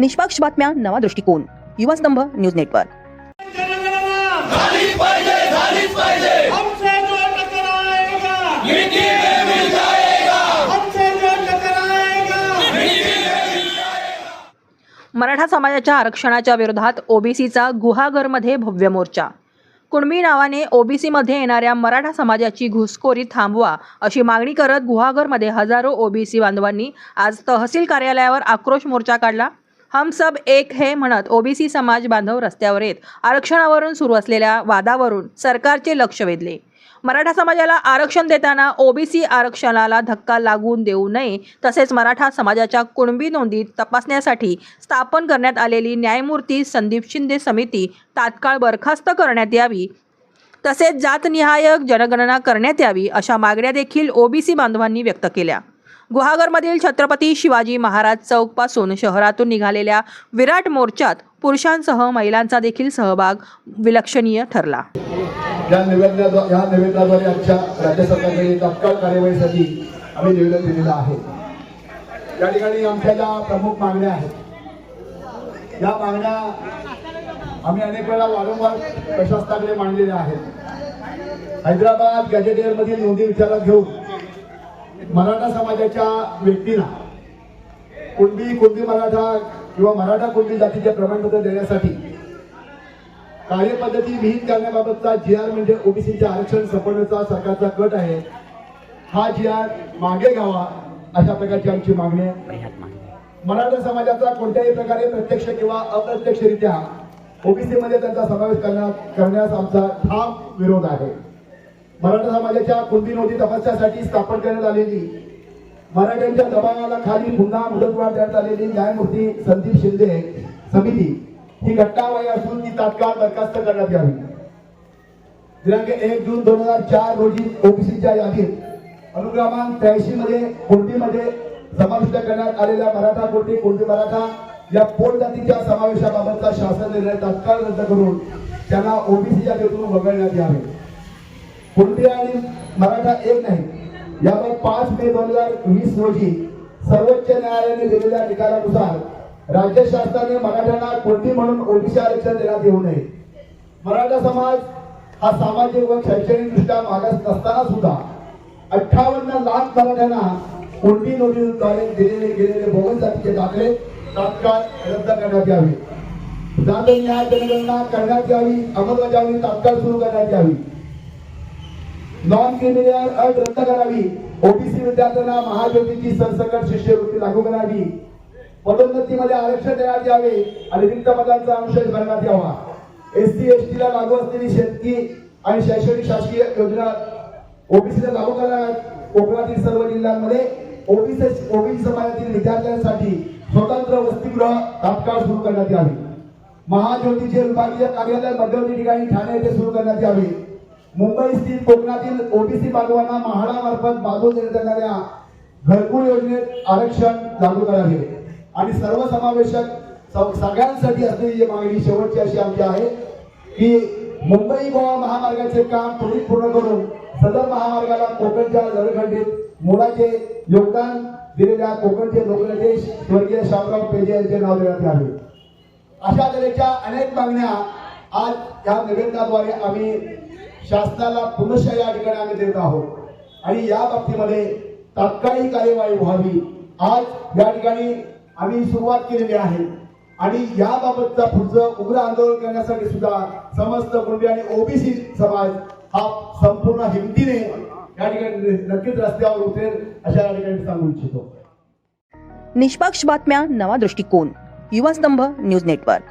निष्पक्ष बातम्या नवा दृष्टिकोन. युवा स्तंभ न्यूज नेटवर्क. मराठा समाजाच्या आरक्षणाच्या विरोधात ओबीसीचा गुहागरमध्ये भव्य मोर्चा. कुणबी नावाने ओबीसीमध्ये येणाऱ्या मराठा समाजाची घुसखोरी थांबवा अशी मागणी करत गुहागरमध्ये हजारो ओबीसी बांधवांनी आज तहसील कार्यालयावर आक्रोश मोर्चा काढला. हम सब एक हे म्हणत ओबीसी समाज बांधव रस्त्यावर येत आरक्षणावरून सुरू असलेल्या वादावरून सरकारचे लक्ष वेधले. मराठा समाजाला आरक्षण देताना ओबीसी आरक्षणाला धक्का लागून देऊ नये तसेच मराठा समाजाच्या कुणबी नोंदी तपासण्यासाठी स्थापन करण्यात आलेली न्यायमूर्ती संदीप शिंदे समिती तात्काळ बरखास्त करण्यात यावी तसेच जातनिहायक जनगणना करण्यात यावी अशा मागण्या देखील ओबीसी बांधवांनी व्यक्त केल्या. गुहागरमधील छत्रपती शिवाजी महाराज चौकपासून शहरातून निघालेल्या विराट मोर्चात पुरुषांसह महिलांचा देखील सहभाग विलक्षणीय ठरला. या निवेदना या निवेदनाद्वारे आमच्या राज्य सरकारकडे तत्काळ कार्यवाहीसाठी आम्ही निवेदन दिलेलं आहे. या ठिकाणी आमच्या ज्या प्रमुख मागण्या आहेत या मागण्या आम्ही अनेक वेळा वारंवार प्रशासनाकडे मांडलेल्या आहेत. हैदराबाद गॅजेटियर मधील नोंदी विचारात घेऊन मराठा समाजाच्या व्यक्तींना कुणबी कुणबी मराठा किंवा मराठा कुणबी जातीचे प्रमाणपत्र देण्यासाठी कार्यपद्धती विहित करण्याबाबतचा जी आर म्हणजे ओबीसीचे आरक्षण संपवण्याचा सरकारचा गट आहे. हा जी आर मागे घ्यावा अशा प्रकारची आमची मागणी आहे. मराठा समाजाचा कोणत्याही प्रकारे प्रत्यक्ष किंवा अप्रत्यक्षरित्या ओबीसी मध्ये त्यांचा समावेश करण्यास करण्यास आमचा ठाम विरोध आहे. मराठा समाजाच्या कुणबी तपस्यासाठी स्थापन करण्यात आलेली मराठ्यांच्या दबावाला खाली पुन्हा मुदतवाढ देण्यात आलेली न्यायमूर्ती संदीप शिंदे समिती ही घटनाबाह्य असून ती तात्काळ बरखास्त करण्यात यावी. दिनांक एक जून दोन हजार चार रोजी ओबीसीच्या यादीत अनुक्रमांक त्र्याऐंशी मध्ये कुणबीमध्ये समाविष्ट करण्यात आलेल्या मराठा कुणबी कुणबी मराठा या पोट जातीच्या समावेशाबाबतचा शासन निर्णय तात्काळ रद्द करून त्यांना ओबीसीच्या यादीतून वगळण्यात यावे. कुणबी आणि मराठा एक नाही. यामुळे पाच मे दोन हजार वीस रोजी सर्वोच्च न्यायालयाने दिलेल्या निकालानुसार राज्य शासनाने मराठ्यांना कोणती म्हणून ओबीसी आरक्षण देण्यात येऊ नये. मराठा समाज हा सामाजिक व शैक्षणिक दृष्ट्या मागास नसताना सुद्धा अठ्ठावन्न लाख मराठ्यांना कोणती नोंदीद्वारे दिलेले गेलेले बोगस जातीचे दाखले तात्काळ रद्द करण्यात यावे. जात न्याय जनगणना करण्यात यावी अंमलबजावणी तात्काळ सुरू करण्यात यावी. नॉन क्रिमिनल अट रद्द करावी. ओबीसी विद्यार्थ्यांना महाज्योतीची सरसकट शिष्यवृत्ती लागू करावी. पदोन्नतीमध्ये आरक्षण देण्यात यावे आणि रिक्त पदांचा अंशच भरण्यात यावा. एस सी एस ला लागू असलेली शेतकी आणि शैक्षणिक शासकीय योजना ओबीसीला लागू करण्यात कोकणातील सर्व जिल्ह्यांमध्ये ओबीसी ओबीसी समाजातील विद्यार्थ्यांसाठी स्वतंत्र वसतिगृह तात्काळ सुरू करण्यात यावे. महाज्योतीचे विभागीय कार्यालय मध्यवर्ती ठिकाणी ठाणे येथे सुरू करण्यात यावे. मुंबई स्थित कोकणातील ओबीसी बांधवांना महाडामार्फत बांधून देण्यात येणाऱ्या घरकुल योजनेत आरक्षण लागू करावे. आणि सर्वसमावेशक सगळ्यांसाठी असलेली जी मागणी शेवटची अशी आमची आहे की मुंबई गोवा महामार्गाचे काम त्वरित पूर्ण करून सदर महामार्गाला कोकणच्या जलखंडीत मोलाचे योगदान दिलेल्या कोकणचे लोकनेते स्वर्गीय शामराव पेजे यांचे नाव देण्यात यावे. अशा तऱ्हेच्या अनेक मागण्या आज या निवेदनाद्वारे आम्ही शासनाला पुनश्च या ठिकाणी आम्ही देत आहोत. आणि या बाबतीमध्ये तात्काळी कार्यवाही व्हावी. आज या ठिकाणी आम्ही सुरुवात केलेली आहे. आणि याबाबतचा पुढचं उग्र आंदोलन करण्यासाठी सुद्धा समस्त कुणबी आणि ओबीसी समाज हा संपूर्ण हिमतीने या ठिकाणी नक्कीच रस्त्यावर उतरेल अशा या ठिकाणी सांगू इच्छितो. निष्पक्ष बातम्या नवा दृष्टिकोन. युवा स्तंभ न्यूज नेटवर्क.